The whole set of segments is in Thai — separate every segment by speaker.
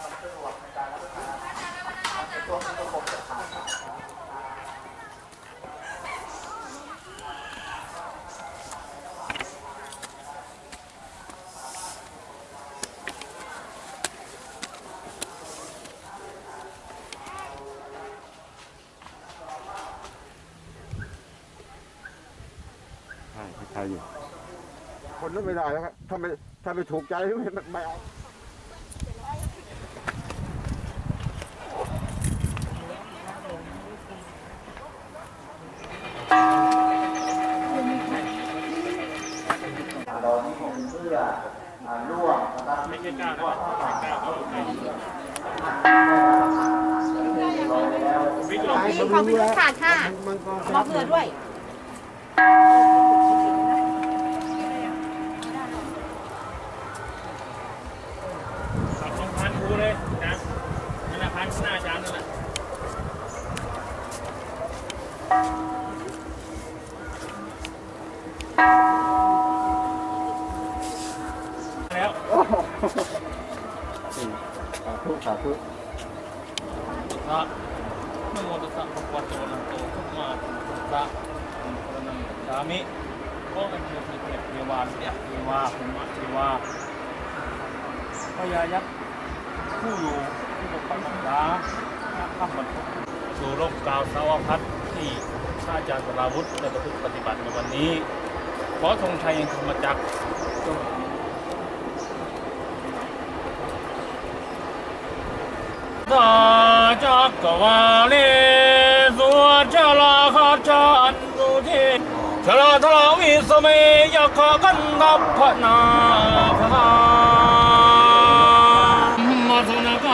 Speaker 1: ในกที่ระบใช่ใช่อยู่ คนนั้นไม่ได้แล้วครับถ้าไม่ถ้าไม่ถูกใจไม่ไม่เอา
Speaker 2: เราที่ผมเพื่ออ่าร่วมนะครับ
Speaker 3: ไม่ใช่ก้าวนะครับไม่ใช่ก้าวเขาใคร
Speaker 2: แล้ว
Speaker 3: บิ๊กลอง
Speaker 4: มีความเป็นขาดค่ะ
Speaker 1: มันก็
Speaker 4: บอกเผื่อด้วย
Speaker 3: ขับลงพันครูเลยนะนั่นแหละพันหน้าอาจา
Speaker 1: สาธุสาธุ
Speaker 3: พระนโมตัสสะภะคะวะโตอะระหะโตสัมมาสัมพุทธัสสะอังสรณังกัจฉามิโอ้กันเทพเทพเทวาเนี่ยเทวาภูมิเทวาพยายักษ์ผู้อยู่ผู้ปกปักรักษาข้ามบรรทุกสู่โลกกาวสาวพัฒน์ที่พระอาจารย์สราวุฒิได้ประพฤติปฏิบัติในวันนี้ ขอธงชัยแห่งธรรมจักรจง ตาจักรวาเลสุวชลาคาจันตุเทชลาทลาวิสเมยขกันดับพนาภามาสุนก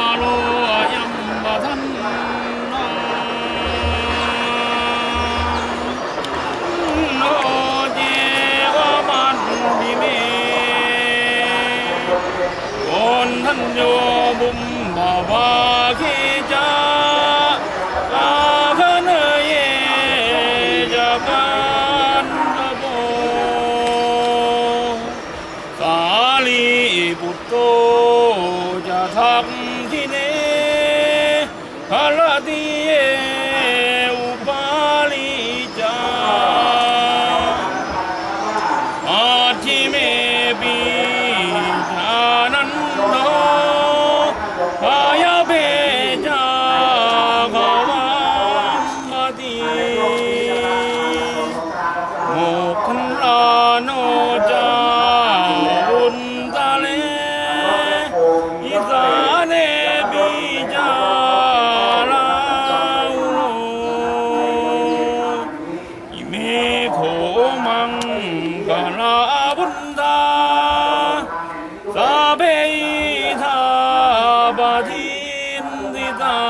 Speaker 3: ทักที่ ทินติตา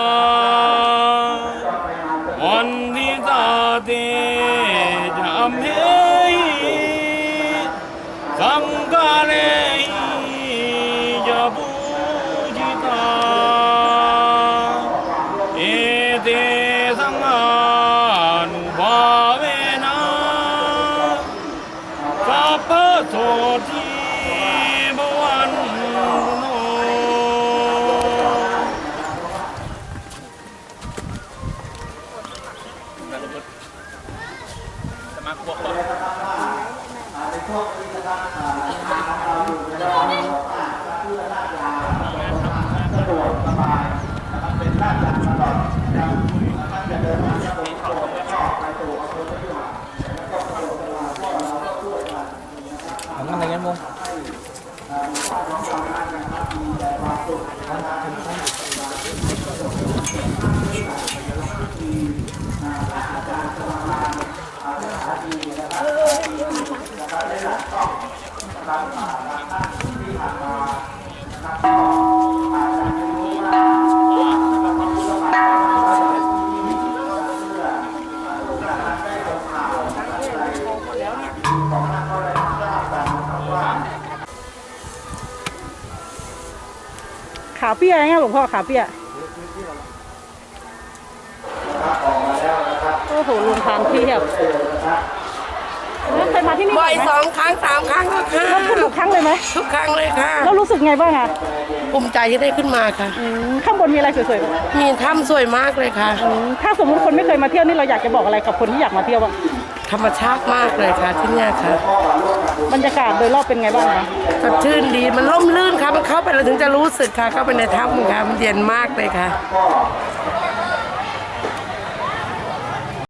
Speaker 3: วันทิตาเตจามเฮยสังกาเลยะบูจิตา เอเตสังอานุภาเวนะสัพพะโสทิบวันโนจะมาบวกก่อน
Speaker 2: สะดวกสบายนะครับเป็นราชการตลอดนะครับท่านจะเดินทางจากตรงโปรดแล้วก็ไปสู่อำเภอพยุหะแล้วก็สะดวกสบายเพราะเราก็ช่วยกัน
Speaker 3: ทำงานอะไรกันมั้ง
Speaker 2: อ่าหมู่บ้านของเรานะครับมีแต่ความสุขนะครับ
Speaker 4: ขาเปี้ยไงหลวงพ่อขาเปี้ย
Speaker 2: ออกมาแล้วนะครับ
Speaker 4: โอ้โหลุงทางเทียบแล้วเคยมาที่นี่
Speaker 5: บ่อย
Speaker 4: ไหม
Speaker 5: สองครั้งสามครั้งแล้วค่ะ
Speaker 4: แล้วขึ้นทุกครั้งเลยไหม
Speaker 5: ทุกครั้งเลยค่ะ
Speaker 4: แล้วรู้สึกไงบ้างอะ
Speaker 5: ภูมิใจที่ได้ขึ้นมาค่ะ
Speaker 4: อืมข้างบนมีอะไรสวยๆไหม
Speaker 5: มีถ้ำสวยมากเลยค่ะ
Speaker 4: อืมถ้าสมมติคนไม่เคยมาเที่ยวนี่เราอยากจะบอกอะไรกับคนที่อยากมาเที่ยวบ้าง
Speaker 5: ธรรมชาติมากเลยค่ะที่เนี่ยค่ะ
Speaker 4: บรรยากาศโดยรอบเป็นไงบ้างคะ
Speaker 5: สดชื่นดีมันร่มรื่นค่ะมันเข้าไปเราถึงจะรู้สึกค่ะเข้าไปในถ้ำค่ะมันเย็นมากเลยค่ะ